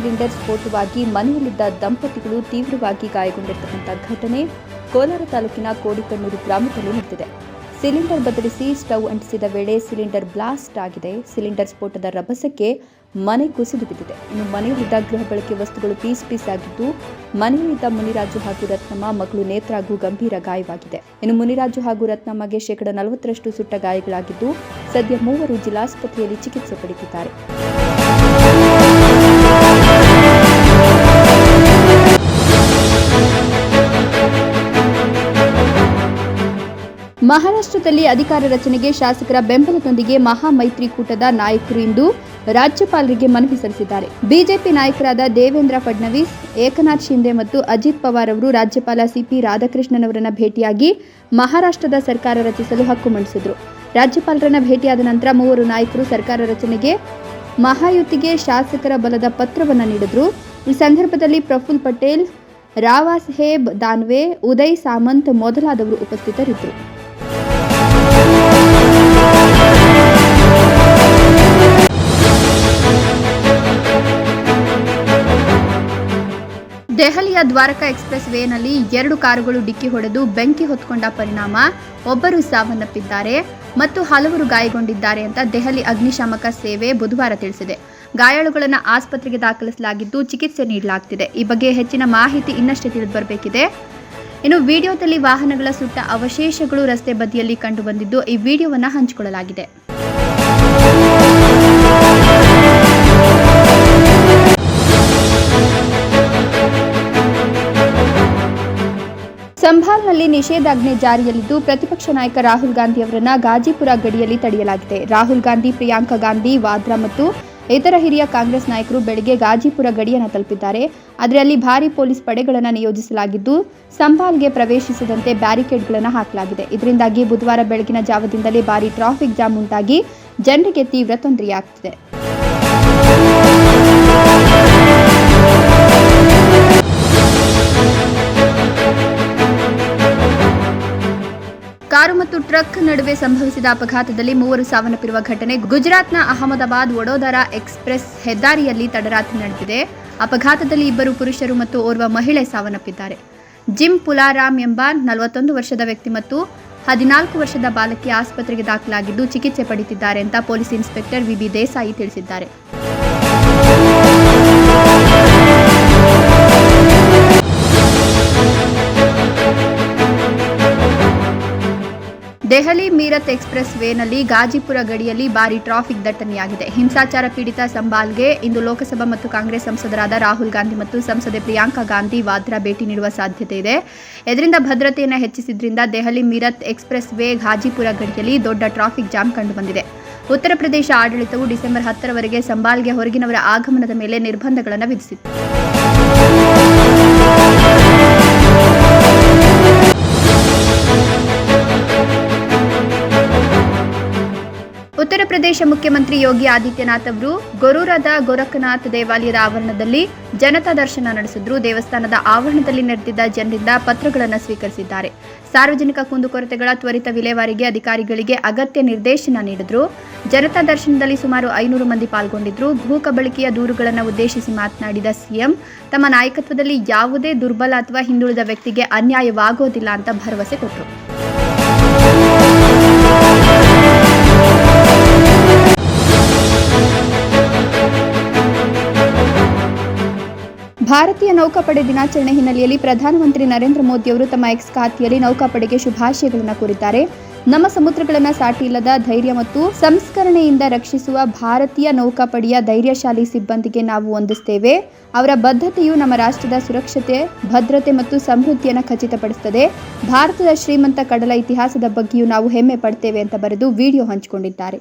Cylinder ಸ್ಫೋಟವಾಗಿ ಮನೆಯಲ್ಲಿದ್ದ ದಂಪತಿಗಳು ತೀವ್ರವಾಗಿ ಗಾಯಗೊಂಡಿರ್ತಕ್ಕಂಥ ಘಟನೆ ಕೋಲಾರ ತಾಲೂಕಿನ ಕೋಡಿಕಣ್ಣೂರು ಗ್ರಾಮದಲ್ಲಿ ನಡೆದಿದೆ. ಸಿಲಿಂಡರ್ ಬದಲಿಸಿ ಸ್ಟವ್ ಅಂಟಿಸಿದ ವೇಳೆ ಸಿಲಿಂಡರ್ ಬ್ಲಾಸ್ಟ್ ಆಗಿದೆ. ಸಿಲಿಂಡರ್ ಸ್ಫೋಟದ ರಭಸಕ್ಕೆ ಮನೆ ಕುಸಿದು ಬಿದ್ದಿದೆ. ಇನ್ನು ಮನೆಯಲ್ಲಿದ್ದ ಗೃಹ ಬಳಕೆ ವಸ್ತುಗಳು ಪೀಸ್ ಪೀಸ್ ಆಗಿದ್ದು, ಮನೆಯಲ್ಲಿದ್ದ ಮುನಿರಾಜು ಹಾಗೂ ರತ್ನಮ್ಮ ಮಗಳು ನೇತ್ರಾಗೂ ಗಂಭೀರ ಗಾಯವಾಗಿದೆ. ಇನ್ನು ಮುನಿರಾಜು ಹಾಗೂ ರತ್ನಮ್ಮಗೆ ಶೇಕಡ ನಲವತ್ತರಷ್ಟು ಸುಟ್ಟ ಗಾಯಗಳಾಗಿದ್ದು, ಸದ್ಯ ಮೂವರು ಜಿಲ್ಲಾಸ್ಪತ್ರೆಯಲ್ಲಿ ಚಿಕಿತ್ಸೆ ಪಡೆದಿದ್ದಾರೆ. ಮಹಾರಾಷ್ಟ್ರದಲ್ಲಿ ಅಧಿಕಾರ ರಚನೆಗೆ ಶಾಸಕರ ಬೆಂಬಲದೊಂದಿಗೆ ಮಹಾಮೈತ್ರಿಕೂಟದ ನಾಯಕರು ಇಂದು ರಾಜ್ಯಪಾಲರಿಗೆ ಮನವಿ ಸಲ್ಲಿಸಿದ್ದಾರೆ. ಬಿಜೆಪಿ ನಾಯಕರಾದ ದೇವೇಂದ್ರ ಫಡ್ನವೀಸ್, ಏಕನಾಥ್ ಶಿಂದೆ ಮತ್ತು ಅಜಿತ್ ಪವಾರ್ ಅವರು ರಾಜ್ಯಪಾಲ ಸಿಪಿ ರಾಧಾಕೃಷ್ಣನ್ ಅವರನ್ನ ಭೇಟಿಯಾಗಿ ಮಹಾರಾಷ್ಟ್ರದ ಸರ್ಕಾರ ರಚಿಸಲು ಹಕ್ಕು ಮಂಡಿಸಿದ್ರು. ರಾಜ್ಯಪಾಲರನ್ನ ಭೇಟಿಯಾದ ನಂತರ ಮೂವರು ನಾಯಕರು ಸರ್ಕಾರ ರಚನೆಗೆ ಮಹಾಯುತಿಗೆ ಶಾಸಕರ ಬಲದ ಪತ್ರವನ್ನು ನೀಡಿದ್ರು. ಈ ಸಂದರ್ಭದಲ್ಲಿ ಪ್ರಫುಲ್ ಪಟೇಲ್, ರಾವಾಸ್ಹೇಬ್ ದಾನ್ವೆ, ಉದಯ್ ಸಾಮಂತ್ ಮೊದಲಾದವರು ಉಪಸ್ಥಿತರಿದ್ದರು. ದೆಹಲಿಯ ದ್ವಾರಕಾ ಎಕ್ಸ್ಪ್ರೆಸ್ ವೇನಲ್ಲಿ ಎರಡು ಕಾರುಗಳು ಡಿಕ್ಕಿ ಹೊಡೆದು ಬೆಂಕಿ ಹೊತ್ಕೊಂಡ ಪರಿಣಾಮ. ಒಬ್ಬರು ಸಾವನ್ನಪ್ಪಿದ್ದಾರೆ ಮತ್ತು ಹಲವರು ಗಾಯಗೊಂಡಿದ್ದಾರೆ ಅಂತ ದೆಹಲಿ ಅಗ್ನಿಶಾಮಕ ಸೇವೆ ಬುಧವಾರ ತಿಳಿಸಿದೆ. ಗಾಯಾಳುಗಳನ್ನು ಆಸ್ಪತ್ರೆಗೆ ದಾಖಲಿಸಲಾಗಿದ್ದು ಚಿಕಿತ್ಸೆ ನೀಡಲಾಗ್ತಿದೆ. ಈ ಬಗ್ಗೆ ಹೆಚ್ಚಿನ ಮಾಹಿತಿ ಇನ್ನಷ್ಟೇ ತಿಳಿದು ಬರಬೇಕಿದೆ ಇನ್ನು ವಿಡಿಯೋದಲ್ಲಿ ವಾಹನಗಳ ಸುಟ್ಟ ಅವಶೇಷಗಳು ರಸ್ತೆ ಬದಿಯಲ್ಲಿ ಕಂಡುಬಂದಿದ್ದು ಈ ವಿಡಿಯೋವನ್ನು ಹಂಚಿಕೊಳ್ಳಲಾಗಿದೆ. ಸಂಭಾಲ್ನಲ್ಲಿ ನಿಷೇಧಾಜ್ಞೆ ಜಾರಿಯಲ್ಲಿದ್ದು, ಪ್ರತಿಪಕ್ಷ ನಾಯಕ ರಾಹುಲ್ ಗಾಂಧಿ ಅವರನ್ನ ಗಾಜಿಪುರ ಗಡಿಯಲ್ಲಿ ತಡೆಯಲಾಗಿದೆ. ರಾಹುಲ್ ಗಾಂಧಿ, ಪ್ರಿಯಾಂಕಾ ಗಾಂಧಿ, ವಾದ್ರಾ ಮತ್ತು ಇತರ ಹಿರಿಯ ಕಾಂಗ್ರೆಸ್ ನಾಯಕರು ಬೆಳಗ್ಗೆ ಗಾಜಿಪುರ ಗಡಿಯನ್ನು ತಲುಪಿದ್ದಾರೆ. ಅದರಲ್ಲಿ ಭಾರಿ ಪೊಲೀಸ್ ಪಡೆಗಳನ್ನು ನಿಯೋಜಿಸಲಾಗಿದ್ದು, ಸಂಭಾಲ್ಗೆ ಪ್ರವೇಶಿಸದಂತೆ ಬ್ಯಾರಿಕೇಡ್ಗಳನ್ನು ಹಾಕಲಾಗಿದೆ. ಇದರಿಂದಾಗಿ ಬುಧವಾರ ಬೆಳಗಿನ ಜಾವದಿಂದಲೇ ಭಾರಿ ಟ್ರಾಫಿಕ್ ಜಾಮ್ ಉಂಟಾಗಿ, ಜನರಿಗೆ ತೀವ್ರ ತೊಂದರೆಯಾಗ್ತಿದೆ. ಕಾರು ಮತ್ತು ಟ್ರಕ್ ನಡುವೆ ಸಂಭವಿಸಿದ ಅಪಘಾತದಲ್ಲಿ ಮೂವರು ಸಾವನ್ನಪ್ಪಿರುವ ಘಟನೆ ಗುಜರಾತ್ನ ಅಹಮದಾಬಾದ್ ವಡೋದರ ಎಕ್ಸ್ಪ್ರೆಸ್ ಹೆದ್ದಾರಿಯಲ್ಲಿ ತಡರಾತ್ರಿ ನಡೆದಿದೆ. ಅಪಘಾತದಲ್ಲಿ ಇಬ್ಬರು ಪುರುಷರು ಮತ್ತು ಓರ್ವ ಮಹಿಳೆ ಸಾವನ್ನಪ್ಪಿದ್ದಾರೆ. ಜಿಮ್ ಪುಲಾರಾಮ್ ಎಂಬ ನಲವತ್ತೊಂದು ವರ್ಷದ ವ್ಯಕ್ತಿ ಮತ್ತು ಹದಿನಾಲ್ಕು ವರ್ಷದ ಬಾಲಕಿ ಆಸ್ಪತ್ರೆಗೆ ದಾಖಲಾಗಿದ್ದು ಚಿಕಿತ್ಸೆ ಪಡೆಯುತ್ತಿದ್ದಾರೆ ಅಂತ ಪೊಲೀಸ್ ಇನ್ಸ್ಪೆಕ್ಟರ್ ವಿಬಿ ದೇಸಾಯಿ ತಿಳಿಸಿದ್ದಾರೆ. ದೆಹಲಿ ಮೀರತ್ ಎಕ್ಸ್ಪ್ರೆಸ್ ವೇನಲ್ಲಿ ಗಾಜಿಪುರ ಗಡಿಯಲ್ಲಿ ಭಾರಿ ಟ್ರಾಫಿಕ್ ದಟ್ಟಣೆಯಾಗಿದೆ. ಹಿಂಸಾಚಾರ ಪೀಡಿತ ಸಂಬಾಲ್ಗೆ ಇಂದು ಲೋಕಸಭಾ ಮತ್ತು ಕಾಂಗ್ರೆಸ್ ಸಂಸದರಾದ ರಾಹುಲ್ ಗಾಂಧಿ ಮತ್ತು ಸಂಸದೆ ಪ್ರಿಯಾಂಕಾ ಗಾಂಧಿ ವಾದ್ರಾ ಭೇಟಿ ನೀಡುವ ಸಾಧ್ಯತೆ ಇದೆ. ಇದರಿಂದ ಭದ್ರತೆಯನ್ನು ಹೆಚ್ಚಿಸಿದ್ರಿಂದ ದೆಹಲಿ ಮೀರತ್ ಎಕ್ಸ್ಪ್ರೆಸ್ ವೇ ಗಾಜಿಪುರ ಗಡಿಯಲ್ಲಿ ದೊಡ್ಡ ಟ್ರಾಫಿಕ್ ಜಾಮ್ ಕಂಡುಬಂದಿದೆ. ಉತ್ತರ ಪ್ರದೇಶ ಆಡಳಿತವು ಡಿಸೆಂಬರ್ ಹತ್ತರವರೆಗೆ ಸಂಬಾಲ್ಗೆ ಹೊರಗಿನವರ ಆಗಮನದ ಮೇಲೆ ನಿರ್ಬಂಧಗಳನ್ನು ವಿಧಿಸಿತ್ತು. ಪ್ರದೇಶ ಮುಖ್ಯಮಂತ್ರಿ ಯೋಗಿ ಆದಿತ್ಯನಾಥ್ ಅವರು ಗೊರೂರದ ಗೋರಖನಾಥ್ ದೇವಾಲಯದ ಆವರಣದಲ್ಲಿ ಜನತಾ ದರ್ಶನ ನಡೆಸಿದ್ರು. ದೇವಸ್ಥಾನದ ಆವರಣದಲ್ಲಿ ನೆರೆದಿದ್ದ ಜನರಿಂದ ಪತ್ರಗಳನ್ನು ಸ್ವೀಕರಿಸಿದ್ದಾರೆ. ಸಾರ್ವಜನಿಕ ಕುಂದುಕೊರತೆಗಳ ತ್ವರಿತ ವಿಲೇವಾರಿಗೆ ಅಧಿಕಾರಿಗಳಿಗೆ ಅಗತ್ಯ ನಿರ್ದೇಶನ ನೀಡಿದ್ರು. ಜನತಾ ದರ್ಶನದಲ್ಲಿ ಸುಮಾರು ಐನೂರು ಮಂದಿ ಪಾಲ್ಗೊಂಡಿದ್ರು. ಭೂ ಕಬಳಿಕೆಯ ದೂರುಗಳನ್ನು ಉದ್ದೇಶಿಸಿ ಮಾತನಾಡಿದ ಸಿಎಂ, ತಮ್ಮ ನಾಯಕತ್ವದಲ್ಲಿ ಯಾವುದೇ ದುರ್ಬಲ ಅಥವಾ ಹಿಂದುಳಿದ ವ್ಯಕ್ತಿಗೆ ಅನ್ಯಾಯವಾಗೋದಿಲ್ಲ ಅಂತ ಭರವಸೆ ಕೊಟ್ಟರು. ನೌಕಾಪಡೆ ದಿನಾಚರಣೆ ಹಿನ್ನೆಲೆಯಲ್ಲಿ ಪ್ರಧಾನಮಂತ್ರಿ ನರೇಂದ್ರ ಮೋದಿ ಅವರು ತಮ್ಮ ಎಕ್ಸ್ ಖಾತೆಯಲ್ಲಿ ನೌಕಾಪಡೆಗೆ ಶುಭಾಶಯಗಳನ್ನು ಕೋರಿದ್ದಾರೆ. ನಮ್ಮ ಸಮುದ್ರಗಳನ್ನು ಸಾಟಿ ಇಲ್ಲದ ಧೈರ್ಯ ಮತ್ತು ಸಂಸ್ಕರಣೆಯಿಂದ ರಕ್ಷಿಸುವ ಭಾರತೀಯ ನೌಕಾಪಡೆಯ ಧೈರ್ಯಶಾಲಿ ಸಿಬ್ಬಂದಿಗೆ ನಾವು ವಂದಿಸುತ್ತೇವೆ ಅವರ ಬದ್ಧತೆಯು ನಮ್ಮ ರಾಷ್ಟ್ರದ ಸುರಕ್ಷತೆ, ಭದ್ರತೆ ಮತ್ತು ಸಮೃದ್ಧಿಯನ್ನು ಖಚಿತಪಡಿಸುತ್ತದೆ ಭಾರತದ ಶ್ರೀಮಂತ ಕಡಲ ಇತಿಹಾಸದ ಬಗ್ಗೆಯೂ ನಾವು ಹೆಮ್ಮೆ ಪಡ್ತೇವೆ ಅಂತ ಬರೆದು ವಿಡಿಯೋ ಹಂಚಿಕೊಂಡಿದ್ದಾರೆ.